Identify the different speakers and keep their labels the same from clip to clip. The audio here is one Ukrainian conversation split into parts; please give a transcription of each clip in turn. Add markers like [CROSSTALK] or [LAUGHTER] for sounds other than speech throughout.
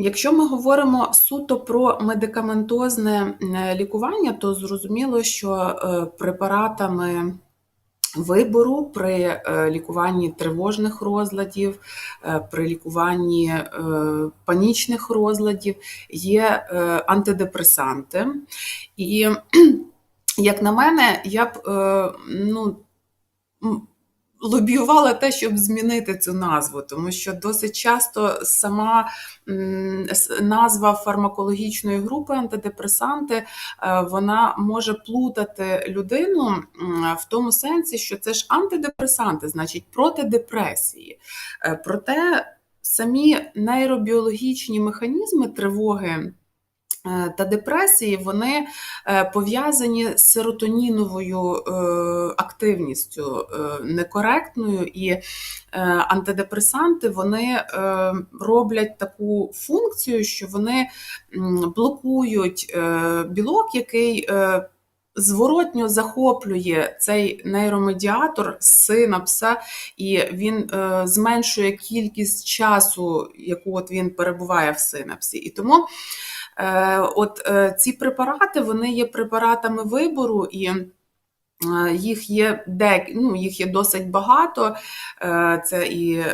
Speaker 1: Якщо ми говоримо суто про медикаментозне е, лікування, то зрозуміло, що е, препаратами вибору при е, лікуванні тривожних розладів, при лікуванні панічних розладів є антидепресанти. І, як на мене, я б ну, лобіювала те, щоб змінити цю назву, тому що досить часто сама назва фармакологічної групи антидепресанти е, вона може плутати людину в тому сенсі, що це ж антидепресанти, значить проти депресії. Е, проте самі нейробіологічні механізми тривоги. Е, та депресії вони е, пов'язані з серотоніновою е, активністю некоректною, і антидепресанти вони роблять таку функцію, що вони блокують білок, який Зворотньо захоплює цей нейромедіатор з синапса, і він зменшує кількість часу, яку от він перебуває в синапсі. І тому от е, ці препарати вони є препаратами вибору і. Е, їх є де, ну, їх є досить багато. Це і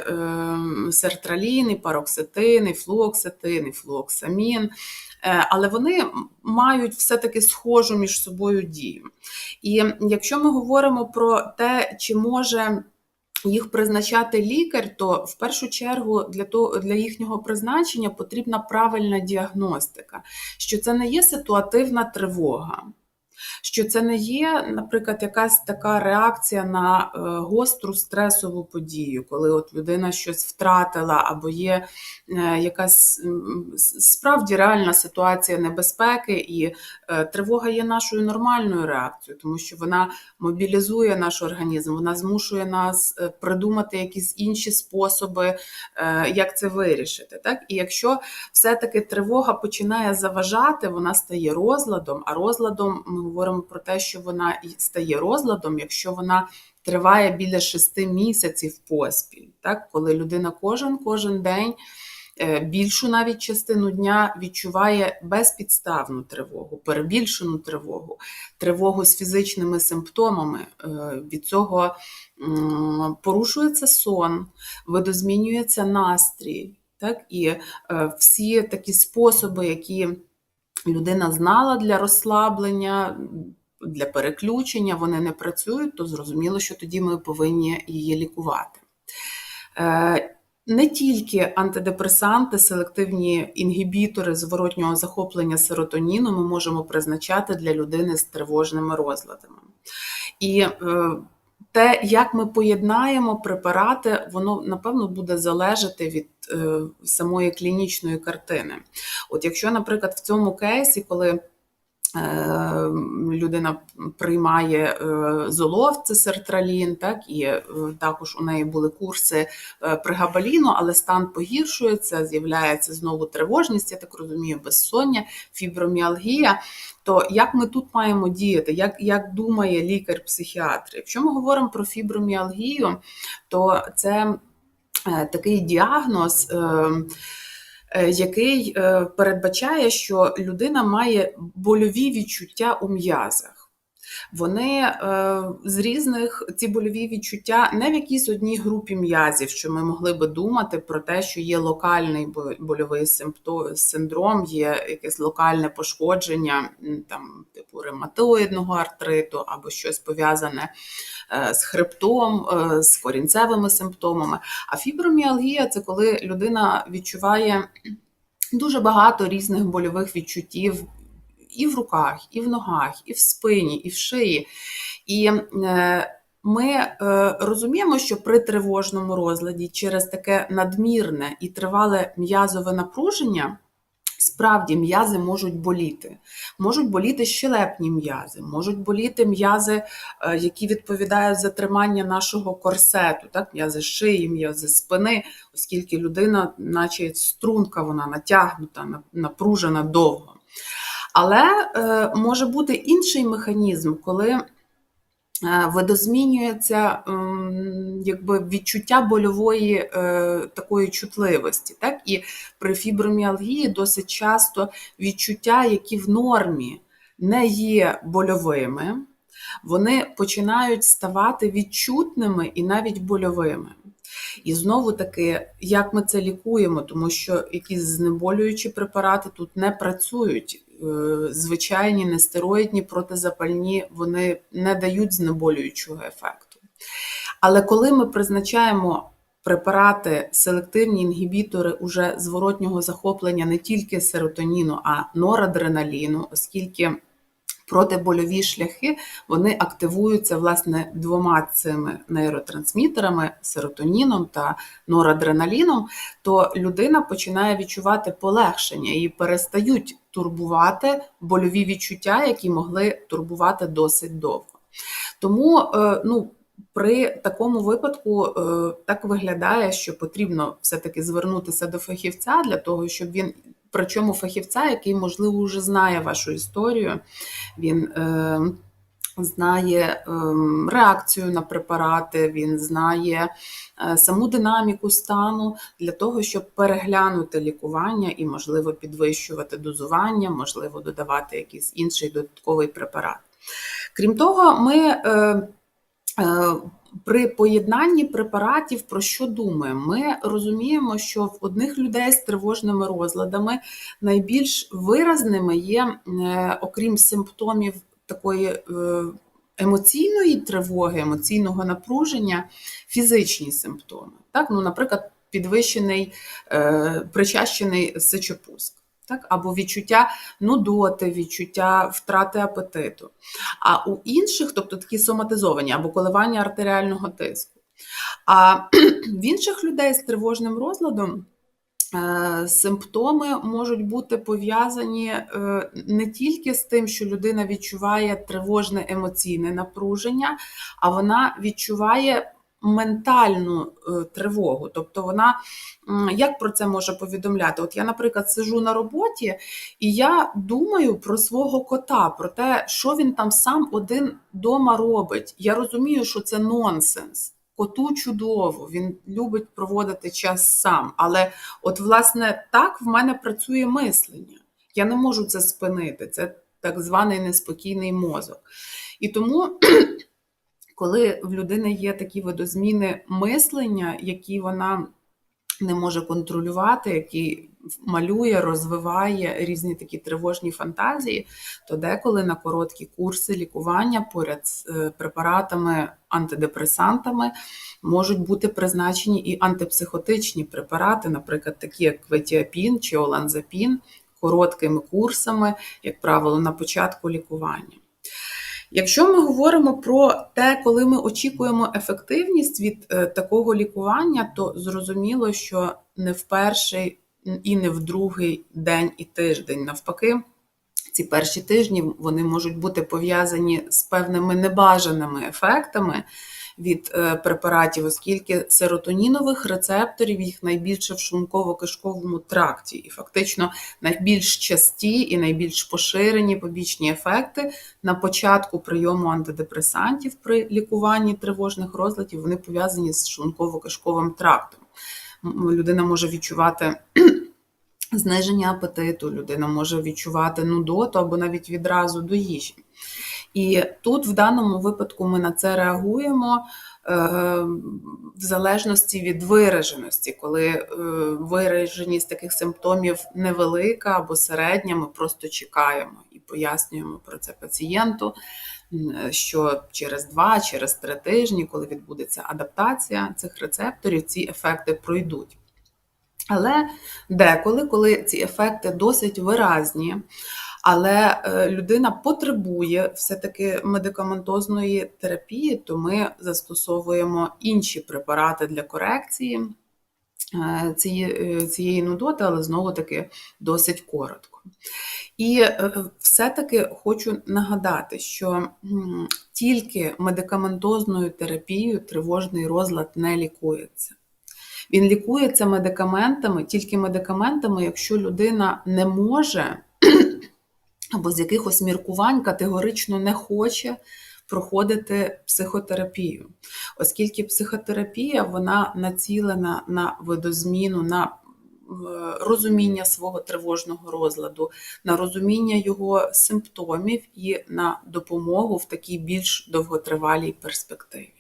Speaker 1: сертралін, і пароксетин, і флуоксетин, і флуоксамін. Але вони мають все-таки схожу між собою дію. І якщо ми говоримо про те, чи може їх призначати лікар, то в першу чергу для того для їхнього призначення потрібна правильна діагностика, що це не є ситуативна тривога що це не є, наприклад, якась така реакція на е, гостру стресову подію, коли от людина щось втратила, або є е, якась справді реальна ситуація небезпеки, і е, тривога є нашою нормальною реакцією, тому що вона мобілізує наш організм, вона змушує нас придумати якісь інші способи, як це вирішити. Так? І якщо все-таки тривога починає заважати, вона стає розладом, а розладом ми говоримо про те, що вона стає розладом, якщо вона триває біля шести місяців поспіль, так? коли людина кожен кожен день. Е, більшу навіть частину дня відчуває безпідставну тривогу, перебільшену тривогу, тривогу з фізичними симптомами. Е, від цього порушується сон, видозмінюється настрій. Так? І е, всі такі способи, які людина знала для розслаблення, для переключення, вони не працюють, то зрозуміло, що тоді ми повинні її лікувати. Е, не тільки антидепресанти, селективні інгібітори зворотнього захоплення серотоніну ми можемо призначати для людини з тривожними розладами. І е, те, як ми поєднаємо препарати, воно напевно буде залежати від е, самої клінічної картини. От якщо, наприклад, в цьому кейсі, коли людина приймає е, золов, це сертралін, так і е, також у неї були курси пригабаліну, але стан погіршується, з'являється знову тривожність, я так розумію, безсоння, фіброміалгія. То як ми тут маємо діяти, як як думає лікар-психіатр? Якщо ми говоримо про фіброміалгію, то це такий діагноз. Е, який е, передбачає, що людина має больові відчуття у м'язах. Вони е, з різних ці больові відчуття не в якійсь одній групі м'язів, що ми могли би думати про те, що є локальний больовий синдром, є якесь локальне пошкодження, там типу ревматоїдного артриту або щось пов'язане з хребтом, з корінцевими симптомами. А фіброміалгія це коли людина відчуває дуже багато різних больових відчуттів і в руках, і в ногах, і в спині, і в шиї. І е, ми е, розуміємо, що при тривожному розладі через таке надмірне і тривале м'язове напруження. Справді м'язи можуть боліти. Можуть боліти щелепні м'язи, можуть боліти м'язи, е, які відповідають за тримання нашого корсету, так? м'язи шиї, м'язи спини, оскільки людина, наче струнка, вона натягнута, напружена довго. Але е, може бути інший механізм, коли е, видозмінюється якби відчуття больової е, такої чутливості. Так? І при фіброміалгії досить часто відчуття, які в нормі не є больовими, вони починають ставати відчутними і навіть больовими. І знову таки, як ми це лікуємо, тому що якісь знеболюючі препарати тут не працюють. Е, Звичайні нестероїдні протизапальні вони не дають знеболюючого ефекту. Але коли ми призначаємо препарати, селективні інгібітори уже зворотнього захоплення не тільки серотоніну, а норадреналіну, оскільки протибольові шляхи вони активуються власне двома цими нейротрансмітерами серотоніном та норадреналіном, то людина починає відчувати полегшення і перестають турбувати больові відчуття, які могли турбувати досить довго. Тому е, ну, при такому випадку е, так виглядає, що потрібно все-таки звернутися до фахівця для того, щоб він причому фахівця, який, можливо, вже знає вашу історію, він е, знає е, реакцію на препарати, він знає е, саму динаміку стану для того, щоб переглянути лікування і, можливо, підвищувати дозування, можливо, додавати якийсь інший додатковий препарат. Крім того, ми. Е, е, при поєднанні препаратів про що думаємо? Ми розуміємо, що в одних людей з тривожними розладами найбільш виразними є, окрім симптомів такої е, емоційної тривоги, емоційного напруження, фізичні симптоми. Так? Ну, Наприклад, підвищений е, причащений сечопуск так? або відчуття нудоти, відчуття втрати апетиту. А у інших, тобто такі соматизовані або коливання артеріального тиску. А [CLEARS THROAT] в інших людей з тривожним розладом. Е, симптоми можуть бути пов'язані е, не тільки з тим, що людина відчуває тривожне емоційне напруження, а вона відчуває ментальну е, тривогу. Тобто вона як про це може повідомляти? От я, наприклад, сижу на роботі, і я думаю про свого кота, про те, що він там сам один дома робить. Я розумію, що це нонсенс. Коту чудово, він любить проводити час сам. Але, от, власне, так в мене працює мислення. Я не можу це спинити. Це так званий неспокійний мозок. І тому [CLEARS THROAT] коли в людини є такі видозміни мислення, які вона не може контролювати, які малює, розвиває різні такі тривожні фантазії, то деколи на короткі курси лікування поряд з е, препаратами, антидепресантами можуть бути призначені і антипсихотичні препарати, наприклад, такі як ветіапін чи оланзапін, короткими курсами, як правило, на початку лікування. Якщо ми говоримо про те, коли ми очікуємо ефективність від е, такого лікування, то зрозуміло, що не в перший і не в другий день і тиждень. Навпаки, ці перші тижні вони можуть бути пов'язані з певними небажаними ефектами від е, препаратів, оскільки серотонінових рецепторів їх найбільше в шлунково-кишковому тракті, і фактично найбільш часті і найбільш поширені побічні ефекти на початку прийому антидепресантів при лікуванні тривожних розладів вони пов'язані з шлунково-кишковим трактом. Людина може відчувати. [CLEARS THROAT] Зниження апетиту, людина може відчувати нудоту або навіть відразу до їжі. І тут, в даному випадку, ми на це реагуємо е, в залежності від вираженості, коли е, вираженість таких симптомів невелика або середня, ми просто чекаємо і пояснюємо про це пацієнту. Що через два, через три тижні, коли відбудеться адаптація цих рецепторів, ці ефекти пройдуть. Але деколи, коли ці ефекти досить виразні, але е, людина потребує все-таки медикаментозної терапії, то ми застосовуємо інші препарати для корекції е, цієї, цієї нудоти, але знову-таки досить коротко. І е, все-таки хочу нагадати, що тільки медикаментозною терапією тривожний розлад не лікується. Він лікується медикаментами, тільки медикаментами, якщо людина не може [CLEARS THROAT] або з якихось міркувань категорично не хоче проходити психотерапію, оскільки психотерапія вона націлена на видозміну, на розуміння свого тривожного розладу, на розуміння його симптомів і на допомогу в такій більш довготривалій перспективі.